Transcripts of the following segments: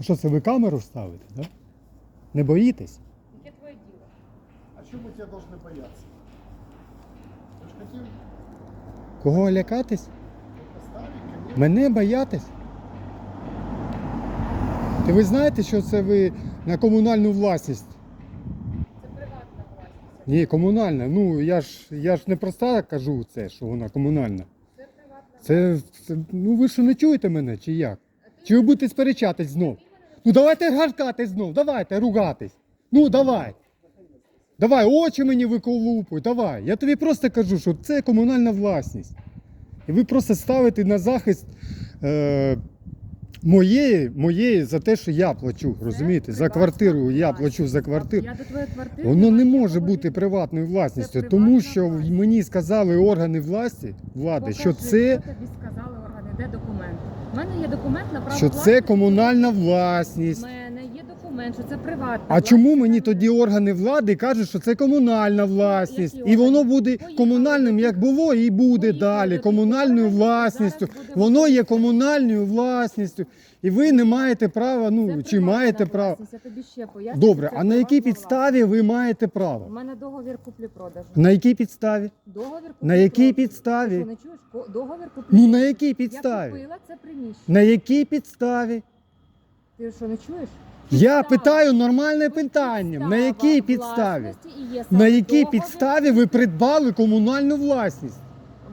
А що це ви камеру ставите, да? Не боїтесь? Яке твоє діло? А чего мы тебя должны бояться? Вы же хотим Кого лякатись? поставить ко мне. Мене боятись? Ти ви знаєте, що це ви на комунальну власність? Це приватна власність. Ні, комунальна. Ну я ж я ж не просто кажу це, що вона комунальна. Це приватна Це, це ну ви що не чуєте мене, чи як? Чи ви будете сперечатись знов? Ну давайте гаркатись знов, давайте ругатись. Ну давай. Давай, очі мені виколупуй, давай. Я тобі просто кажу, що це комунальна власність. І ви просто ставите на захист е, моєї, моєї за те, що я плачу. Розумієте? За квартиру я плачу за квартиру. Я до твоєї квартири. Воно не може бути приватною власністю, тому що мені сказали органи власті, влади, що це, тобі сказали органи, де документ? У мене є документ на право що це комунальна власність. є документ, що це приватна. А чому мені тоді органи влади кажуть, що це комунальна власність, які і воно органи? буде Поїхали комунальним, як було, і буде Поїхали далі комунальною власністю. Воно є комунальною власністю, і ви не маєте права. Це Ну чи маєте право? Я тобі ще поясню. Добре, а на якій підставі ви маєте власність. У мене договір куплі-продажу. На якій підставі? Договір На якій підставі? Ти що, не чуєш? Договір куплі Ну на якій Я підставі? купила це приміщення. На якій підставі? Ти що, не чуєш? Я питаю нормальне питання. На якій підставі? На якій підставі ви придбали комунальну власність?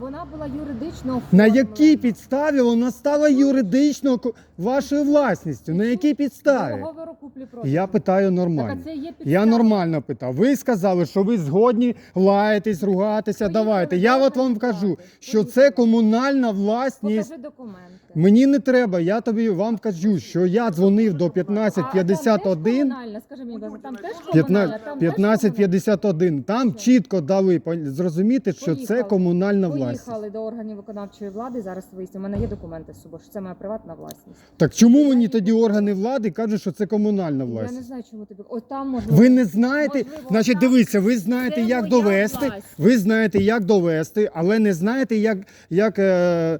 Вона була юридично На оформлена. якій підставі вона стала юридично ко- вашою власністю? На якій підставі? Договору куплі-продажу. Я питаю Так, нормально. а це є підстава. Я нормально питав. Ви сказали, що ви згодні лаятись, ругатися. Поїхали Давайте. Я от вам кажу, що це Поїхали. комунальна власність. Покажи документи. Мені не треба. Я тобі вам кажу, що я дзвонив до А, там 1551. теж комунальна? Скажи мені, будь ласка, там теж 15 комунальна? Там теж 1551. Там чітко дали пон- зрозуміти, що це Поїхали. комунальна комунальна? Власність. приїхали до органів виконавчої влади, зараз виїздимо. У мене є документи з собою, що це моя приватна власність. Так чому мені тоді органи влади кажуть, що це комунальна Я не знаю, чому тобі. Там можливо. Ви не знаєте, Можливо, значить, там дивіться, ви знаєте, це як моя довести. власть. Ви знаєте, як довести, але не знаєте, як, як е,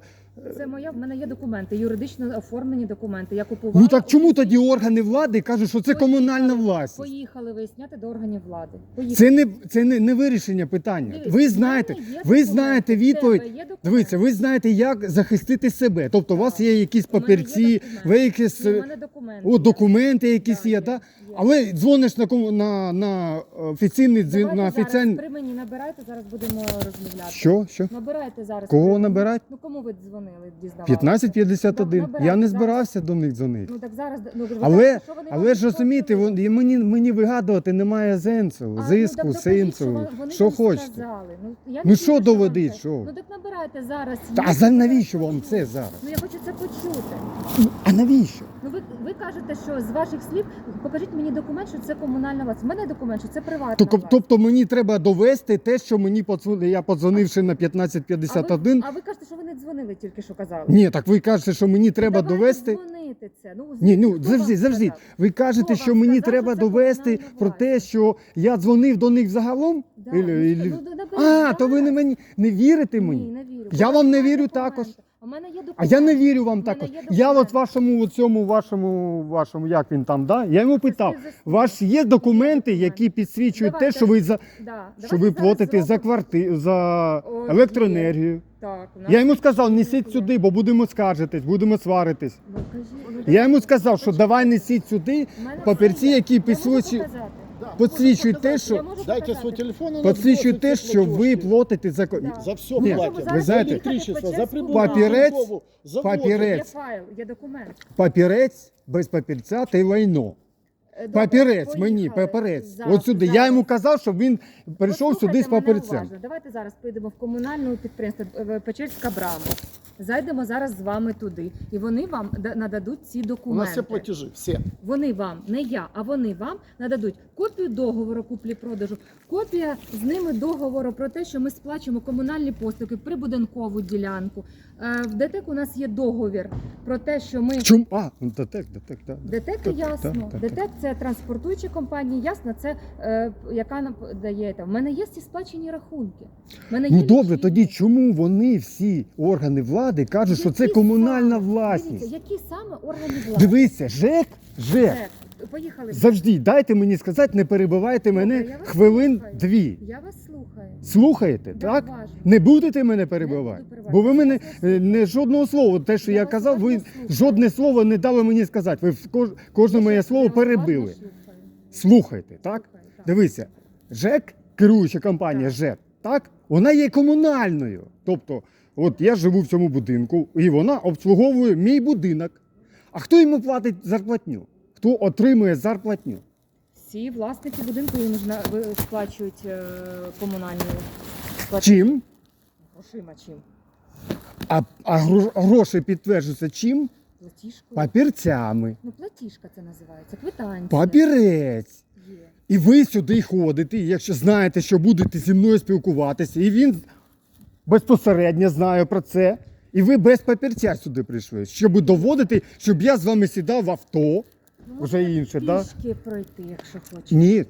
Це моя, в мене є документи, юридично оформлені документи. Я купувала. ну так чому тоді органи влади кажуть, що це комунальна власність? Поїхали виясняти до органів влади. Поїхали. Це не це не, не вирішення питання. Дивись, Ви в знаєте, мене є ви документи, знаєте в відповідь. тебе є документи? Дивіться, ви знаєте, як захистити себе. Тобто, у вас є якісь мене є папірці, ви якісь Ні, у мене документи. о, документи якісь є, так? є. Але дзвониш на кому- на, на офіційний дзвін Давайте на зараз офіційний. при мені набирайте, зараз будемо розмовляти. Що? Що? Набирайте зараз. Кого набирати? Ну кому ви дзвонили, дізнавалися? 1551. Набирайте Я не збирався до них дзвонити. Ну так зараз, ну, Але, що вони але ж розумієте, підтвердили. вон- мені, мені вигадувати немає сенсу, А, ну, так сенсу. вон- вони Що хочете. сказали. Ну, я Ну, що це. що? Ну так набирайте зараз. Та, а за навіщо вам це зараз? Ну я хочу це почути. А навіщо? Ну ви, ви кажете, що з ваших слів покажіть мені документ, що це комунальна власність. У мене документ, що це приватна Тобто, тобто мені треба довести те, що мені подзвонили. Я подзвонивши на 1551. А ви, а ви кажете, що ви дзвонили, тільки що казали. Ні, так ви кажете, що мені треба Давайте довести. дзвонити це. Ну, Ні, ну хто завжди, вам завжди. сказав? Ви кажете, що мені сказав, треба що це довести про те, що я дзвонив до них загалом. Да, Ілі- ну, ілі- ну, наберіть А, то ви не мені не вірите Ні, мені. не вірю. Я вам не вірю також. У мене є документи. А я не вірю вам також. Я от вашому цьому вашому вашому, як він там, да? Я йому питав. співзасновник. Ваш є документи, які підсвідчують те, що ви за Да. що Давайте ви зараз платите за зробимо- квартиру за О, електроенергію. Так, у нас Я йому сказав, несіть сюди, бо будемо скаржитись, будемо сваритись. Ну, кажіть, ну, Я йому сказав, що давай несіть сюди У мене папірці, є. які Я можу підсвічують, показати. Да, підсвічують те, що Дайте свой телефон. підсвічують те, що ви платите за ко- Да. За все Ні, платят. ви знаєте- за электричество, за прибор, Папірець- за голову, за. Є файл, є документ. папірець без папірця та й лайно. Е, добре, Папірець мені, поїхали. папірець. Зараз, От сюди. Я зараз. йому казав, щоб він прийшов Послухайте сюди з мене папірцем. уважно. Давайте зараз поїдемо в комунальне підприємство е, Печерська брама. Зайдемо зараз з вами туди, і вони вам да- нададуть ці У нас документи. все платежи, все. Вони вам, не я, а вони вам нададуть копію договору куплі-продажу, копія з ними договору про те, що ми сплачуємо комунальні послуги, прибудинкову ділянку. Е, В ДТЕК у нас є договір про те, що ми Чому? А, ну то так, так. ДТЕК Так, ясно. так, так, ДТЕК це транспортуючі компанії, ясно, це е, яка нам дає. У мене є ці сплачені рахунки. В Мене Ну є добре, лічильник. тоді чому вони всі органи влади влади кажуть, що це Які комунальна саме- власність. Які саме органи влади? Дивися, ЖЕК, ЖЕК. Поїхали. Завжди дайте мені сказати, не перебивайте Добре, мене я вас хвилин слухаю. дві. Я вас слухаю. Слухаєте, Да, так? уважно. Не будете мене перебивати, перебивати. бо ви мене е, не жодного слова. Те, що Я я вас казав, ви уважно слухаю. жодне слово не дали мені сказати. Ви в кож- кожне моє слово уважно перебили. слухаю. Слухайте, так? Слухаю, так. Дивися, ЖЕК, керуюча компанія Так. ЖЕК, так? Вона є комунальною. Тобто, от я живу в цьому будинку, і вона обслуговує мій будинок. А хто йому платить зарплатню? Хто отримує зарплатню? Всі власники будинку їм ж на- ви- сплачують е, комунальні платежі. Чим? Грошима чим? А, а гро- гроші підтверджуються чим? Платіжкою. Папірцями. Ну, платіжка це називається. Квитанція. Папірець. Є. І ви сюди ходите, і якщо знаєте, що будете зі мною спілкуватися, і він безпосередньо знає про це, і ви без папірця сюди прийшли, щоб доводити, щоб я з вами сідав в авто. Ну, Вже можна інше, да? пішки пройти, якщо хочете. Ні,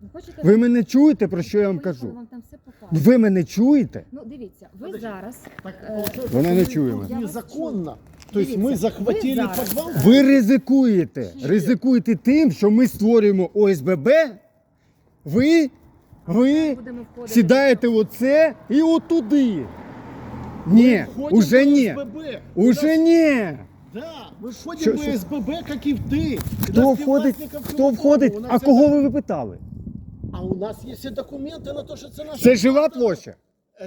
Ну, хочете, ви мене чуєте, про що я вам поїхали, кажу? Вам там все покажуть. Ви мене чуєте? Ну, дивіться, ви Подожди. зараз Так, Э, получается, Вона не что чує мы мене. Я вас Незаконно. То есть Дивіться, мы захватили ви зараз- подвал. Ви ризикуєте. Ні. Ризикуєте тим, що ми створюємо ОСББ. Ви, ви будемо входити. сідаєте в оце і отуди. Ні, Мы входим уже в ні. СББ. Уже ні. Да, мы входим Що- в що? СББ, как и ты. Хто входить? Хто входить? А кого ви випитали? А у нас есть все документы на то, що це наша Це жила приватна- площа.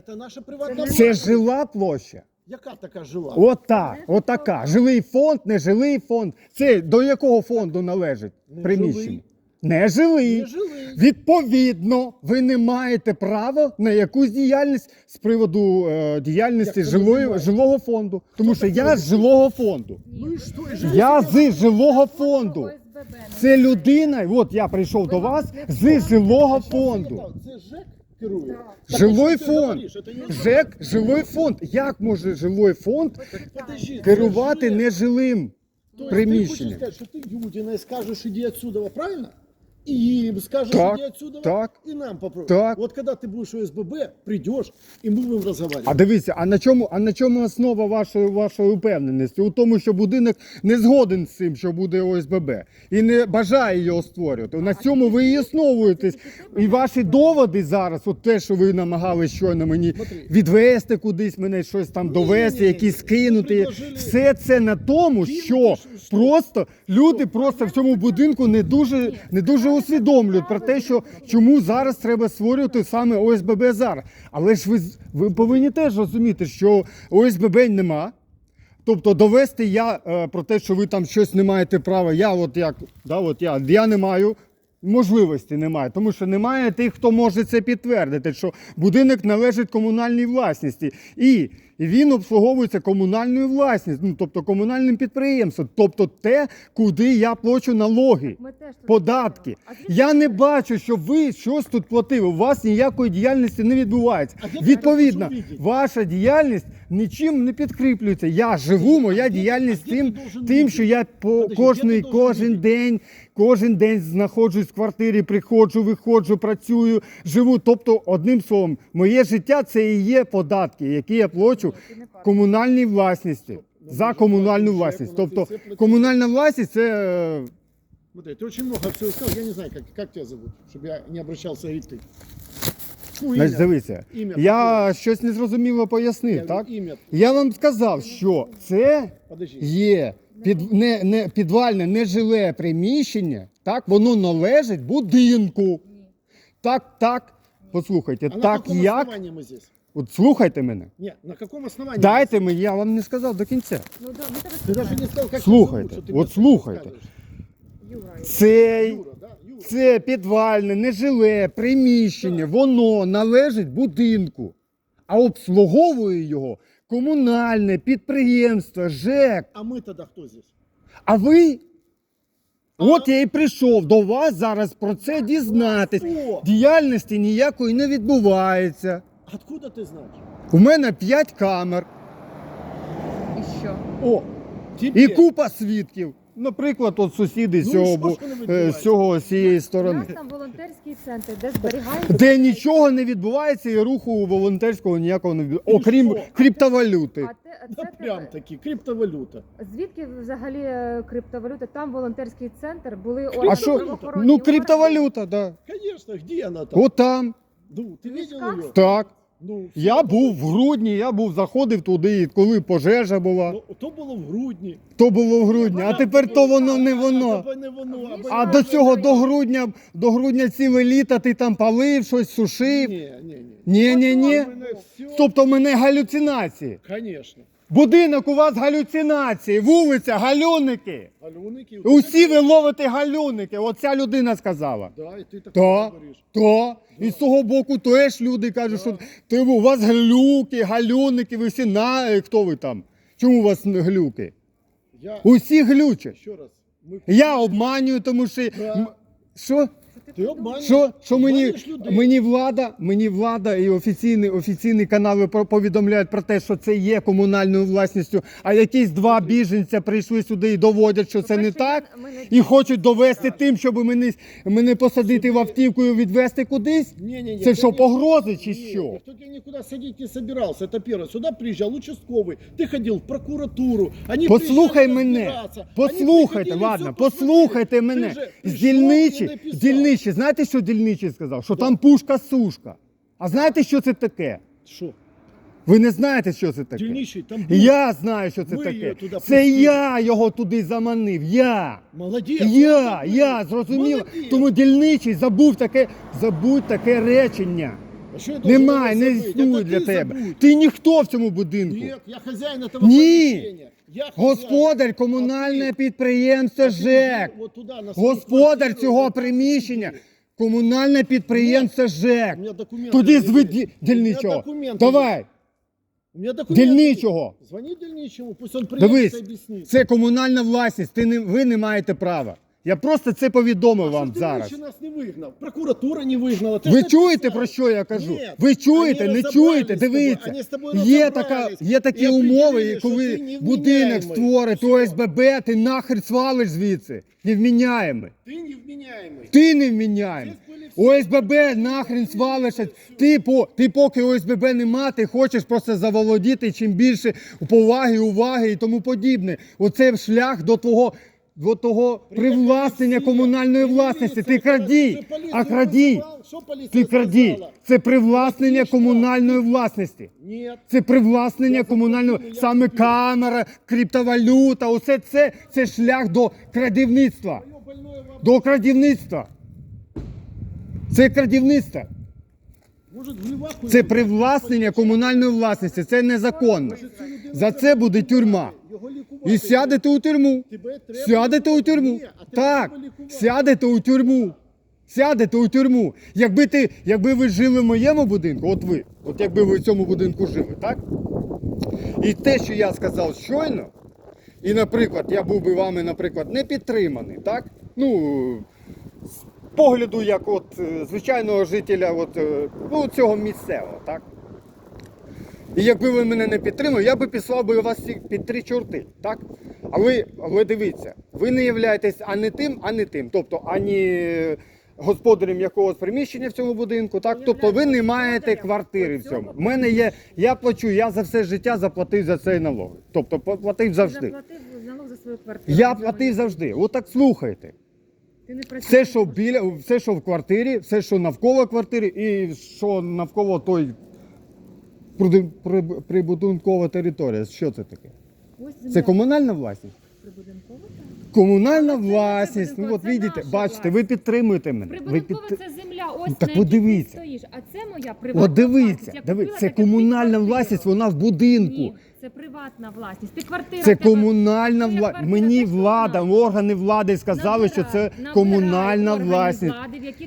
Це наша приватна Це власність. жила площа. Яка така жила? Ота, отака. Жилий фонд, не жилий фонд. Це до якого фонду належить Не приміщення? жилий. Не жилий. Не жили. Відповідно, ви не маєте права на якусь діяльність з приводу е, діяльності Як це жилої, називається? жилого фонду. Тому що я з жилого фонду. Ні, Ну і що, і? Я з жилого фонду. ОСББ Це людина, от я прийшов до вас з жилого фонду. Це ЖЕК керує. Так. Жилой що ти фонд. говориш? Це не ЖЕК, жилий фонд. Як може жилий фонд Подожди, це керувати ЖЕК. нежилим То есть приміщенням? Ты хочешь сказать, что ты Юдина скажешь, иди отсюда, правильно? И скажешь, Так, иди отсюда, так, и нам попробуй. так. Вот когда ты будешь у СББ, придешь, и мы будем разговаривать. А дивіться, а на чому, а на чому основа вашої, вашої упевненості? У тому, що будинок не згоден з цим, що буде ОСББ, і не бажає його створювати. На цьому ви і основуєтесь. І ваші доводи зараз, от те, що ви намагались щойно мені відвести кудись, мене щось там довести, якісь Ви кинути. предложили- Все це на тому, що? просто люди просто в цьому будинку не дуже, не дуже усвідомлюють про те, що чому зараз треба створювати саме ОСББ зараз. Але ж ви, ви повинні теж розуміти, що ОСББ нема. Тобто довести я е, про те, що ви там щось не маєте права. Я от як, да, от я, я не маю. Можливості немає, тому що немає тих, хто може це підтвердити, що будинок належить комунальній власності, і він обслуговується комунальною власністю, ну тобто комунальним підприємством, тобто те, куди я плачу налоги. Ми теж Податки. Я не бачу, що ви щось тут платили. У вас ніякої діяльності не відбувається. Відповідно, ваша діяльність нічим не підкріплюється. Я живу, моя діяльність тим, тим, що я по кожний, кожен день, кожен день знаходжусь в квартирі, приходжу, виходжу, працюю, живу. Тобто, одним словом, моє життя це і є податки, які я плачу Ні, ти не прав. комунальній власності. Ну, За ми ж комунальну платимо власність. ЖЕКу, на Тобто це платимо. комунальна власність це е, Смотри, ты очень много всего сказал, я не знаю, как, как тебя зовут, чтобы я не обращался говорить ты. Ну, Значить, дивіться, Ім'я я щось незрозуміло Я пояснив, говорю, так? Имя. Я вам сказав, що це Подожди. є під, не, не, підвальне нежиле приміщення, так, воно належить будинку. Ні. Так, так. Послухайте, А на так каком як. основании мы здесь? От слухайте мене. Нет, на каком основании? мы Дайте здесь? мені, я вам не сказав до кінця. Ну, да, ми тебе Ты даже слухаємо. не сказал, как Слухайте, тебя зовут, что ты вот мне слухайте. рассказываешь. Юра, Цей, Юра, да? Юра. це підвальне нежиле приміщення, воно належить будинку, а обслуговує його комунальне підприємство, ЖЕК. А мы тогда кто здесь? А ви? А? От я і прийшов до вас зараз про це дізнатись. О, Діяльності ніякої не відбувається. откуда ты знаешь? У мене 5 камер І що? О, теперь. і купа свідків. Наприклад, от сусіди з Ну, цього, що бу- ж воно е, з цього з цієї У сторони. нас там волонтерський центр, де зберігається Де нічого не відбувається і руху волонтерського ніякого не відбувається, окрім що? криптовалюти. А те, а Да це прям тебе- таки, криптовалюта. Звідки взагалі е, криптовалюта? Там волонтерський центр були А що? правоохоронні Ну, органи. криптовалюта, да. Конечно, где она там? От там. Ну, ты видел ее? Так. Ну, Я був в грудні, я був, заходив туди, коли пожежа була. Ну, то було в грудні. То було в грудні, а тепер то воно не воно. А, не воно. А А до цього до грудня, до грудня ціле літо ти там палив, щось сушив. Ні, ні, ні. Ні, ні, ні. Мене все, Тобто в мене галюцинації. Конечно. Будинок у вас галюцинації, вулиця, галюники. Альоники. Усі ви ловите галюники. Оця людина сказала. Да, і ти так То, говориш. то. І з того боку теж люди кажуть, що ти, у вас глюки, галюники, ви всі на е, хто ви там? Чому у вас глюки? Я, Усі глючать. ще раз. Ми... Я обманюю, тому що. М- Що? Ти обманюєш. Що, що мені, обманюєш людей. мені влада, мені влада і офіційні, офіційні канали про- повідомляють про те, що це є комунальною власністю, а якісь два біженця прийшли сюди і доводять, що це не По-перше, так, я- мене- і хочуть довести тим, щоб мене, мене посадити в автівку і відвезти кудись. Не, не, не, Це ты що, не- погрози чи Нет, що? Никто тебя никуда садить не собирался, это первое. Сюда приезжал участковый, ты ходил в прокуратуру. Они Послухай приезжали мене, разбираться. Они послухайте, приходили, ладно, всё посмотрели. послухайте Ты мене. же З пришел дільничі, и з написал. дільничі, знаєте, що дільничий сказав? Що там пушка-сушка. А знаєте, що це таке? Что? Ви не знаєте, що це таке? Дельничий, там был. Я знаю, що це Ми таке. її туди Це пустили. я його туди заманив. Я. Молодец. Я, Вот я, ты. зрозуміло. Молодец. Тому дільничий забув таке, забудь таке речення. А що я должен Немає, не його забыть? існує Это для ты тебе. забудь. Ти ніхто в цьому будинку. Нет, я хозяин этого Ні. помещения. Я. Господар комунальне підприємство ЖЕК. от туди, на свою Господар квартиру, цього от приміщення. Комунальне підприємство ЖЕК. У мене документи Тоді є. У мене дільничого. документи Давай, У меня документы. дільничого. Звони дельничему, пусть он приедет Дивись, и объяснит. це комунальна власність. Ти не, ви не маєте права. Я просто це повідомив вам Что ты зараз. раньше нас не выгнал? Прокуратура не выгнала. Ты Ви ж чуєте написал. про що я кажу? Ні, Ви чуєте, вони не розібрались чуєте? з тобою, Дивіться. вони з тобою Є розібрались така, є і такі определили, умови, що коли ти невміняємий. будинок створить Всьо. ОСББ, ти нахер свалиш звідси. Невміняємий. Ты невменяемый. Ти невміняємий. Здесь были все- ОСББ нахрен свалиш. Ти, по, ти поки ОСББ нема, ти хочеш просто заволодіти чим більше поваги, уваги і тому подібне. Оце шлях до твого. до того привласнення комунальної власності. Ти крадій, а крадій. Ти крадій. Це привласнення комунальної власності. Це привласнення я саме камера, криптовалюта. Усе це, це шлях до крадівництва. До крадівництва. Це крадівництво. Це привласнення комунальної власності. Це незаконно. За це буде тюрма. Його лікувати І сядете у тюрму. Тебе треба Сядете у тюрму. Ні, а тебе Так, треба лікувати. сядете у тюрму. Сядете у тюрму. Якби ти, якби ви жили в моєму будинку, от ви, от якби ви в цьому будинку жили, так? І те, що я сказав щойно, і, наприклад, я був би вами, наприклад, не підтриманий, так? Ну, з погляду, як от е, звичайного жителя от, е, ну, цього місцевого, так? І якби ви мене не підтримали, я би післав би вас всіх під три чорти, так? Але, але дивіться, ви не являєтесь ані тим, ані тим. Тобто ані господарем якогось приміщення в цьому будинку, так? Тобто ви не маєте квартири в цьому. У мене є, я плачу, я за все життя заплатив за цей налог. Тобто платив завжди. налог за свою квартиру. Я платив завжди. Отак слухайте. Все, що біля, все, що в квартирі, все, що навколо квартири, і що навколо той прибудинкова територія. Що це таке? Ось Це комунальна власність? прибудинкова, так. Комунальна це власність. Ну прибудинкова, от це видите, наша бачите, ви підтримуєте мене. Ви Прибудинкова під... це земля, ось Ну, так на якій ти подивіться. стоїш. А це моя приватна От дивіться, власність. Я дивіться, купила це таке під комунальна квартиру. власність, вона в будинку. Ні, це приватна власність. Ти квартира Це комунальна власність. Мені влада, органи влади сказали, що це комунальна власність.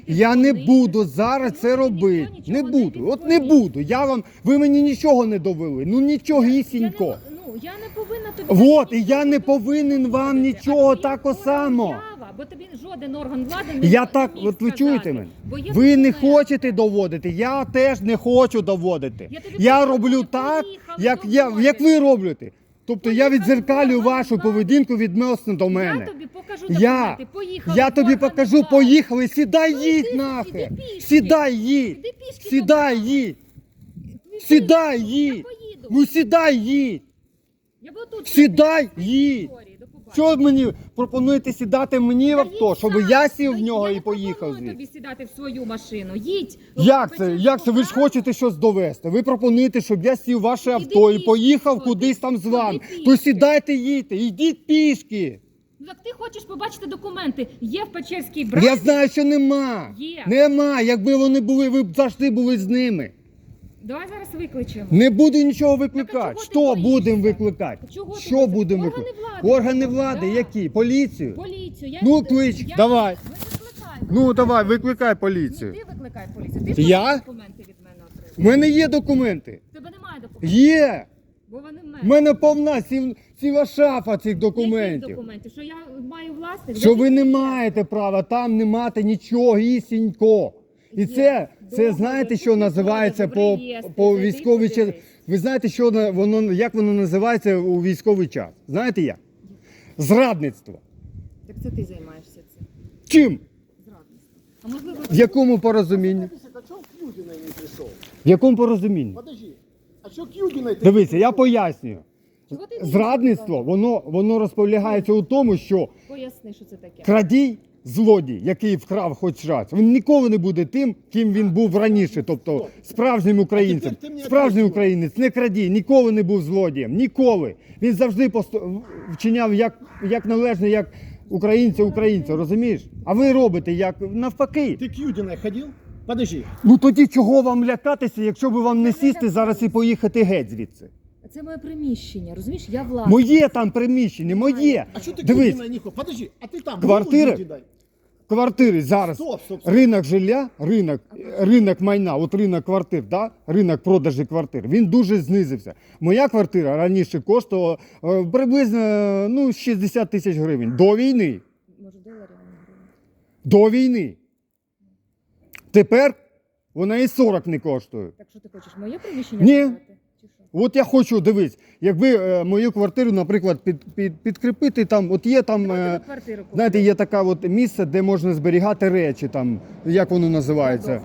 Я не буду зараз це робити. Не буду. От не буду. Я вам, ви мені нічого не довели. Ну Я нічогісінько. не, ну, я не повинна тобі Вот, і я не повинен вам нічого тако само. Бо тобі жоден орган влади не Я так, міг от ви сказати. чуєте мене? Бо є Ви не документи. хочете доводити, я теж не хочу доводити. Я тобі Я кажу, роблю так, поїхали як, я, як ви робите. Тобто я відзеркалю вашу поведінку відносно до Я мене. тобі покажу Я, документи. Поїхали. я тобі органи покажу, влади. поїхали, сідай, їдь іди, нахер. іди пішки. Сідай, їдь. Іди пішки Сідай, їдь. Сідай, Я поїду. Ну сідай, їдь. Я буду тут. Сідай, їдь. Що мені пропонуєте сідати мені в авто, щоб я сів в нього і поїхав звідси? тобі сідати в свою машину. Їдь. Як це? Як це? Ви ж хочете щось довести? Ви пропонуєте, щоб я сів в ваше авто і пішки поїхав кудись там з вами. То сідайте, їдьте, йдіть пішки. Ну так ти хочеш побачити документи. Є в Печерській бразі. Я знаю, що нема. Є. Нема. Якби вони були, ви б завжди були з ними. Давай зараз викличемо. Не буду нічого Так, а викликати. ти Що боїшся? будемо викликати? Чого ти Що боїшся? будемо Органи викликати? влади. Органи влади, Да. які? Поліцію? Поліцію. Я Ну, клич, я- давай. Ми викликаємо. Ну давай, викликай поліцію. ти викликай поліцію. Ти Я? документи від мене отримав. У мене є документи. В Тебе немає документів. Є. Бо вони в мене. У мене повна сів- ціла шафа цих Яких документів. документів? Що я маю власних? Що ви не маєте права там не мати нічого гісінько. І це, це знаєте, що називається по, по зайди військовий час. Ви знаєте, що воно як воно називається у військовий час? Знаєте як? Зрадництво. Так це ти займаєшся цим. Чим? Зрадництвом. А можливо, В якому порозумінні? А не? В якому порозумінні? Подожди. А что к Юдиной Дивіться, я пояснюю. чого ти не Зрадництво, воно, воно розполягається у тому, що Поясни, що це таке. Крадій, злодій, який вкрав хоч раз, він ніколи не буде тим, ким він був раніше, тобто справжнім українцем. тепер ти мені Справжній об'яснюй. українець не крадій, ніколи не був злодієм, ніколи. Він завжди посто- вчиняв як, як належно, як українця українця, розумієш? А ви робите як навпаки. Ты к Юдиной ходил? Подожди. Ну тоді чого вам лякатися, якщо би вам не сісти зараз і поїхати геть звідси? Це моє приміщення, розумієш? Я власник. Моє там приміщення, моє. А что ты к Дивись, Юдиной не ходил? Подожди, а ты там Квартиры? Квартири зараз. Стоп, стоп, стоп. Ринок жилья, ринок, ринок майна, от ринок квартир, да? ринок продажі квартир, він дуже знизився. Моя квартира раніше коштувала е, приблизно е, ну, 60 тисяч гривень. До війни. Може, доларів не гривень. До війни. Тепер вона і 40 не коштує. Так що ти хочеш, моє приміщення Ні. продати? От я хочу дивись, якби е, мою квартиру, наприклад, під, під, підкріпити, там, от є там. Е. Знаєте, є таке от місце, де можна зберігати речі, там, як воно називається.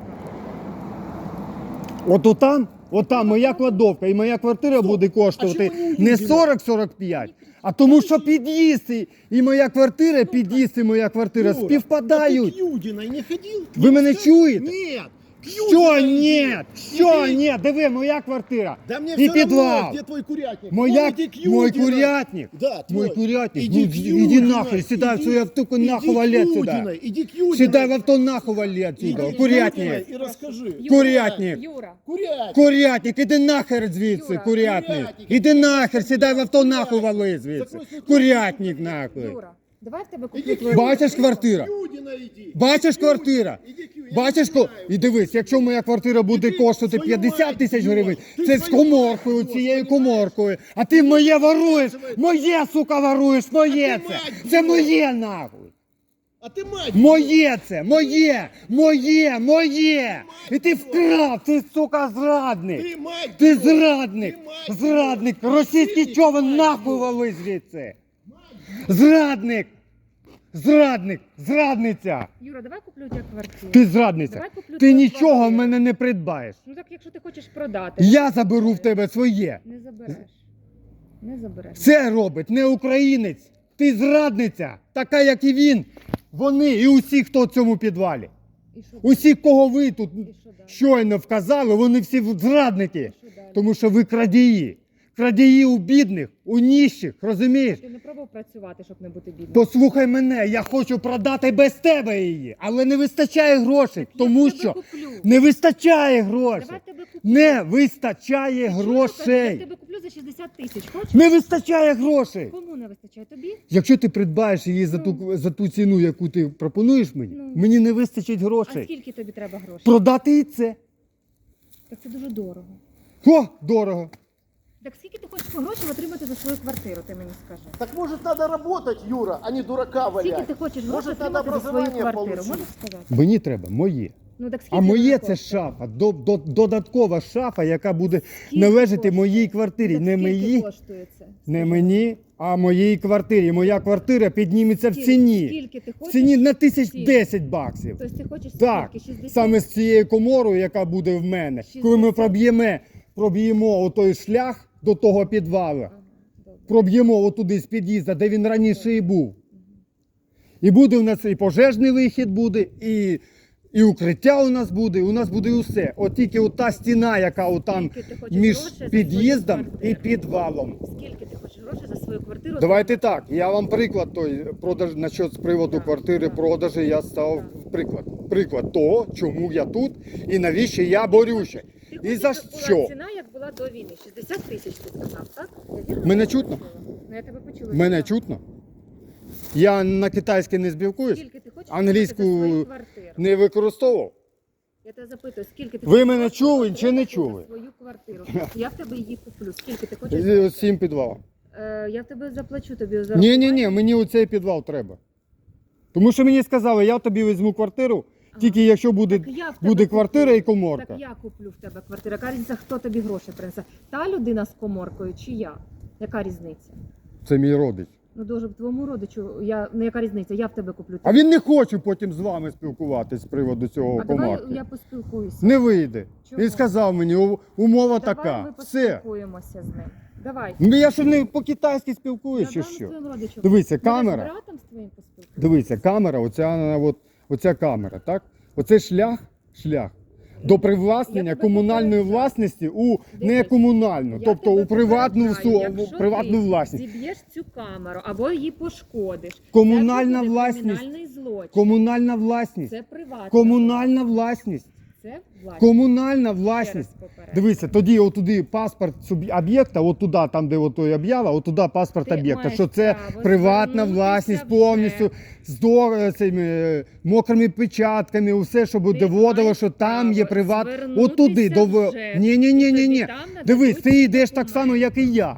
От отам, отам моя кладовка і моя квартира буде коштувати не 40-45, а тому, що під'їзд і- і моя квартира, під'їзд і моя квартира Юра, А ты співпадають. к Юдиной не ходил? Вы меня чуете? Нет. Иди. Що Иди. ні? Диви, моя квартира. Да мне І все равно, где твой курятник. Моя, иди к мой курятник. Да, Мой курятник. Иди Ну, к иди Юдиной. нахуй, сюда, Иди- в свою автоку, нахуй к вали отсюда. Иди к Юдиной. Сідай в авто нахуй вали отсюда. Иди Курятник. И расскажи. Курятник. Юра, Курятник. Курятник, іди нахер звідси, Юра, курятник. курятник. Іди нахер, сідай в авто нахуй вали звідси. Курятник нахуй. Юра, давай в тебе Иди куплю к твою Бачиш квартира? К Юдиной иди. Бачиш квартира? Иди к Юдиной. Бачиш, Я ко... не знаю. і дивись, якщо моя квартира буде Ти коштувати свою 50 мать тисяч б'єш. гривень, Ти це з свою коморкою, мать б'єш, цією понімаєш? коморкою. А ти моє воруєш, моє, сука, воруєш, моє А ти це. мать Це б'єш. моє нахуй. А ты мать. Моє це, моє, моє, моє. І ти вкрав, ти, сука, зрадник. Ты мать. Ти бьёшь. зрадник, Ти мать зрадник, б'єш. російський Ти човен мать нахуй б'єш. вали звідси. Зрадник, зрадник, зрадниця. Юра, давай куплю тебе квартиру. Ти зрадниця. Давай куплю Ти твою нічого в квартиру. мене не придбаєш. Ну так якщо ти хочеш продати. Я заберу в тебе своє. Не забереш. Не забереш. Це робить не українець. Ти зрадниця, така як і він. Вони і усі, хто в цьому підвалі. І що далі? Усі, кого ви тут І що далі? щойно вказали, вони всі зрадники. І що далі? Тому що ви крадії. Крадії у бідних, у ніщих, розумієш? Ти не пробував працювати, щоб не бути бідним? Послухай мене, я хочу продати без тебе її, але не вистачає грошей, тому що куплю. не вистачає грошей. Давай тебе куплю. Не вистачає Я грошей. тебе куплю за 60 тисяч. Хочеш? Не вистачає грошей. Кому не вистачає? Тобі? Якщо ти придбаєш її за ту, за ту ціну, яку ти пропонуєш мені, Ну. мені не вистачить А грошей. скільки тобі треба грошей? Продати і це. Так це дуже дорого. О, дорого. Так скільки ти хочеш по грошей отримати за свою квартиру, ти мені скажи. Так может надо работать, Юра, а не дурака Скільки валять. ти хочеш грошей Може, треба отримати за свою образування квартиру? получити. Можеш сказати? Мені треба моє. Ну так скільки А моє це коштує? шафа, до, до, додаткова шафа, яка буде Скільки належати коштує? моїй квартирі. Так Не скільки моїй, коштує це? не мені, а моїй квартирі. Моя квартира підніметься в Скільки- ціні. Скільки ти В хочеш? ціні на тисяч. 10 баксів. Тобто ти хочеш Так, скільки? 60? саме з цією коморою, яка буде в мене. Коли ми 60. проб'ємо, проб'ємо отой шлях до того підвалу, проб'ємо отуди з під'їзду, де він раніше і був. І буде у нас і пожежний вихід буде, і, і укриття у нас буде, у нас буде і усе. От тільки ота стіна, яка отам між під'їздом і підвалом. Скільки ти хочеш грошей за свою квартиру? Давайте так. Я вам приклад той продаж насчет з приводу Так, квартири, так. продажі. Я став приклад. Приклад того, чому я тут і навіщо я борюся. І за що? ціна, як була до війни. 60 тисяч ти сказав, так? Я вірно Мене чутно? Ну я тебе почула. Мене чутно? Я на китайське не спілкуюсь, Скільки ти хочеш Англійську заплатити за свою квартиру? не використовував. Я тебе запитую, скільки ти Ви хочеш мене чули чи не чули? свою квартиру. Я в тебе її куплю. Скільки ти хочеш? заплатити? Сім підвал. Е, я в тебе заплачу тобі за Ні, ні, ні, мені оцей підвал треба. Тому що мені сказали, я тобі візьму квартиру, тільки якщо буде, Так я в тебе буде куплю. квартира і коморка. Так я куплю в тебе квартиру. Яка різниця, хто тобі гроші принесе? Та людина з коморкою чи я? Яка різниця? Це мій родич. Ну дуже б твоєму родичу, я ну яка різниця? Я в тебе куплю. А він не хоче потім з вами спілкуватись з приводу цього а давай я поспілкуюся. Не вийде. Чого? Він сказав мені, «У- умова давай така. ми Все. поспілкуємося з ним. Давай. Ну я що не по-китайськи спілкуюсь, чи з що? твоїм родичем. Може, камера. з братом з твоїм поспілкуюся? Дивіться, камера, оця, от, оця камера, так? Оце шлях, шлях. До привласнення комунальної власності у не некомунальну, тобто у приватну, су- якщо приватну ти власність. Зіб'єш цю камеру або її пошкодиш. Комунальна буде власність. Кримінальний злочин. Комунальна власність. Це приватна. Комунальна власність. Це власність. Комунальна власність. Дивіться, тоді отуди паспорт об'єкта, от туди, там, де от той об'ява, от туди паспорт Ти об'єкта. маєш Що це право приватна звернутися власність повністю з до- е, цими е, мокрими печатками, усе, щоб Ти доводило, маєш що там є право приват. звернутися От туди до вже. ні, ні, ні, ні, ні. Тобі там нададуть Дивись, ти йдеш так само, як і я.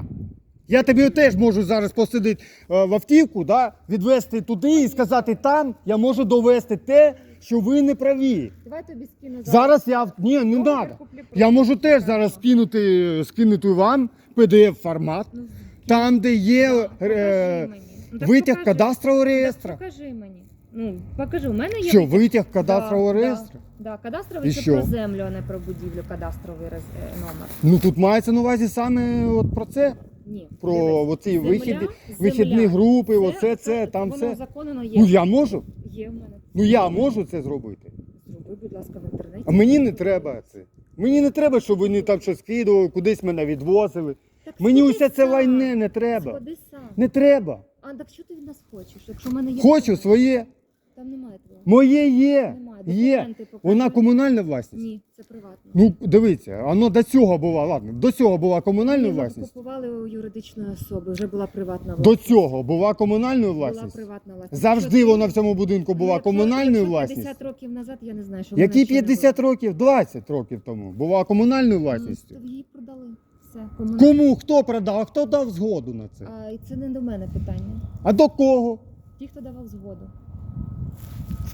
Я тобі теж можу зараз посадити е, в автівку, да, відвести туди і сказати, там я можу довести те, що ви не праві. Давай тобі скину Зараз я ні, не треба. Я можу теж зараз скинути, скинути вам PDF формат, Ну, там, де є да, е, покажи мені. Ну, так витяг покажи. кадастрового Так реєстра. Покажи мені. Ну, покажи, у мене є Що, витяг. кадастрового Да, реєстру? Да, да. Кадастровий І це що? про землю, а не про будівлю, кадастровий роз... е, номер. Ну тут мається на увазі саме от про це, Ні. про Дивись, оці земля- вихідні, земля. групи, оце, це, там воно все. законно є. Ну я можу. Є в мене. Ну я можу це зробити. Зроби, будь ласка, в інтернеті. А мені не треба це. Мені не треба, щоб вони там щось скидували, кудись мене відвозили. Так Мені сходи усе це сам. лайне не треба. Сходи сам. Не треба. А так що ти від нас хочеш? Якщо в мене є Хочу своє. Там немає твого. Моє є. Немає. Є. Документи. Вона комунальна власність. Ні, це приватно. Ну, дивіться, воно до цього була, ладно, до цього була комунальна ми власність. купували у юридичної особи, вже була приватна До власність. цього була комунальною Була власність. приватна власність. Завжди Якщо вона в цьому будинку була Ну, якщо- комунальною якщо власністю. 50 років назад, я не знаю, що Які вона ще не 50 була. років? 20 років тому була комунальною Ну, власністю. то Її продали. Все, комунальна. Кому хто продав, а хто дав згоду на це? А, і це не до мене питання. А до кого? Ті, хто давав згоду.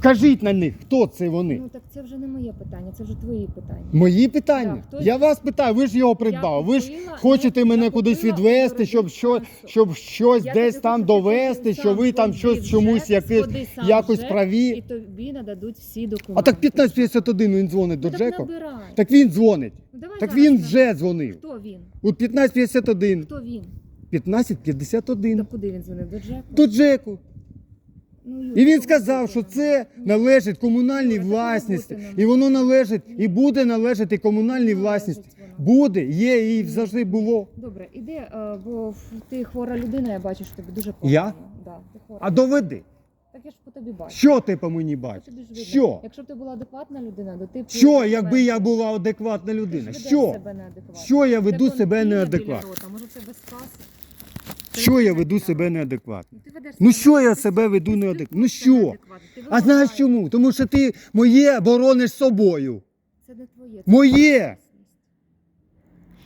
Скажіть на них, хто це вони? Ну так це вже не моє питання, це вже твої питання. Мої питання. Так, хтось- Я вас питаю, ви ж його придбали. Ви ж купила- хочете я- мене я кудись купила відвести, щоб що, щоб щось Я десь тобі там хочу довести, сказати, що сам ви там сходи щось чомусь якесь сходи сам якось праві. І тобі нададуть всі документи. А так 1551 він дзвонить до Ну, так Джеку. набирай. Так він дзвонить. Ну, давай Так зараз він вже дзвонив. Хто він? От 1551. Хто він? 1551. Та куди він дзвонив? До Джеку? До Джеку. І він сказав, що це належить комунальній власності. І воно належить, і буде належати комунальній власності. Буде, є і завжди було. Добре, іди, е, бо ти хвора людина, я бачу, що тобі дуже погано. Я? Да, ти хвора. А доведи. Так я ж по тобі бачу. Що ти по мені бачиш? ж. Що? Якщо б ти була адекватна людина, то ти Що, якби я була адекватна Ти людина? ж ведеш Що? себе неадекватно. Що я веду себе неадекватно? Може це без каси? Що я веду себе неадекватно? Ну, Ну що я себе веду неадекватно? Ну що? А знаєш чому? Тому що ти моє борониш собою. Це не твоє. Моє!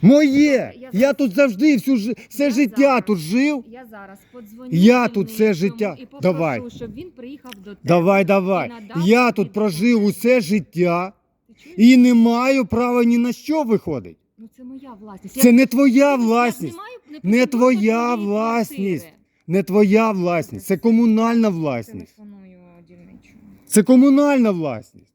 Моє! Я тут завжди всю жи- все Я життя зараз- тут жив. Я зараз подзвоню. Я тут все життя. І попрошу, Давай. щоб він приїхав до тебе. Давай, давай. Я тут прожив усе життя Ти чуєш? і не маю права ні на що виходить. Ну це моя власність. Це Я- не твоя я власність. знімаю, Не твоя власність. Не твоя власність, це комунальна власність. Телефоную дільничому. Це комунальна власність.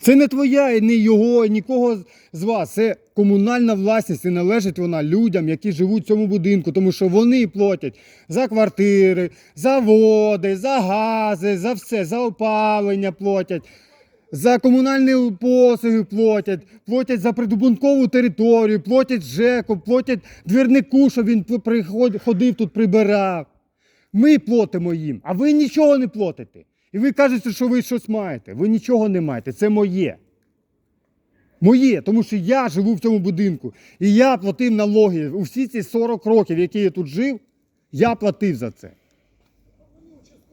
Це не твоя, і не його, і нікого з- з вас. Це комунальна власність і належить вона людям, які живуть в цьому будинку, тому що вони платять за квартири, за води, за гази, за все, за опалення платять. За комунальні послуги платять, платять за прибудинкову територію, платять ЖЕКу, платять двірнику, щоб він ходив тут прибирав. Ми платимо їм, а ви нічого не платите. І ви кажете, що ви щось маєте. Ви нічого не маєте. Це моє. Моє, тому що я живу в цьому будинку. І я платив налоги. У всі ці 40 років, які я тут жив, я платив за це.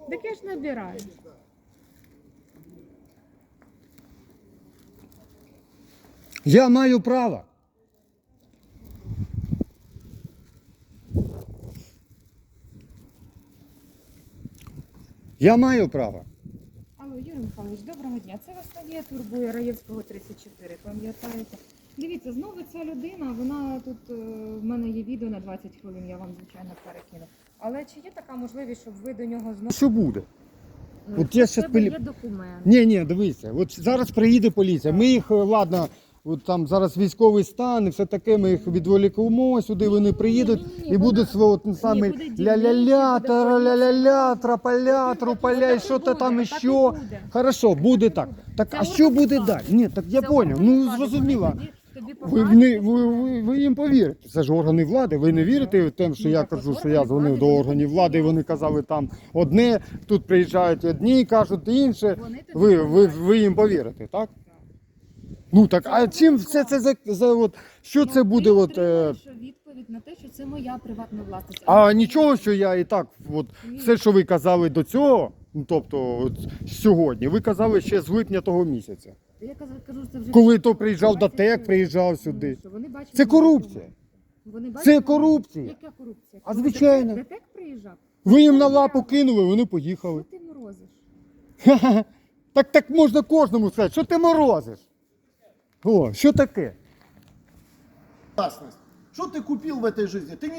Так я ж набираю. Я маю право. Я маю право. Алло, Юрій Михайлович, доброго дня. Це вас Надія турбує Раєвського 34, пам'ятаєте? Дивіться, знову ця людина, вона тут, е, в мене є відео на 20 хвилин, я вам, звичайно, перекину. Але чи є така можливість, щоб ви до нього знову... Що буде? Ну, от я щас пилі- є документ. Ні, ні, дивися, от зараз приїде поліція. Ми їх, е, ладно, от там зараз військовий стан і все таке, ми їх відволікуємо сюди, вони приїдуть ні-ні-ні, і будуть свого тим Ні, буде дільничий, ля-ля-ля, буде тара-ля-ля-ля, трапаля, трупаля, і що то там так і буде. Хорошо, буде Так так. Це а що буде далі? Ні, так я Це поняв, органи ну влади, зрозуміло. вони тобі- Ви, не, ви, ви, ви їм повірите. Це ж органи влади. Ви не вірите в те, що я кажу, що я дзвонив до органів влади, і вони казали там одне, тут приїжджають одні, кажуть інше. Ви, ви, ви їм повірите, так? Ну так, а чим все це за, за от, що це буде? От, е, відповідь на те, що це моя приватна власність. а нічого, що я і так, от, все, що ви казали до цього, ну, тобто от, сьогодні, ви казали ще з липня того місяця. Я кажу, кажу, це вже Коли то приїжджав 20 ДАТЕК, хвилин. приїжджав сюди. що, вони бачили Це корупція. Вони бачили Це корупція. Яка корупція? А звичайно. ДТЕК приїжджав? Ви їм на лапу кинули, вони Що поїхали. ти морозиш? Так так можна кожному сказати, що ти морозиш? О, що таке? Властность. Что ты купил в этой жизни? Ты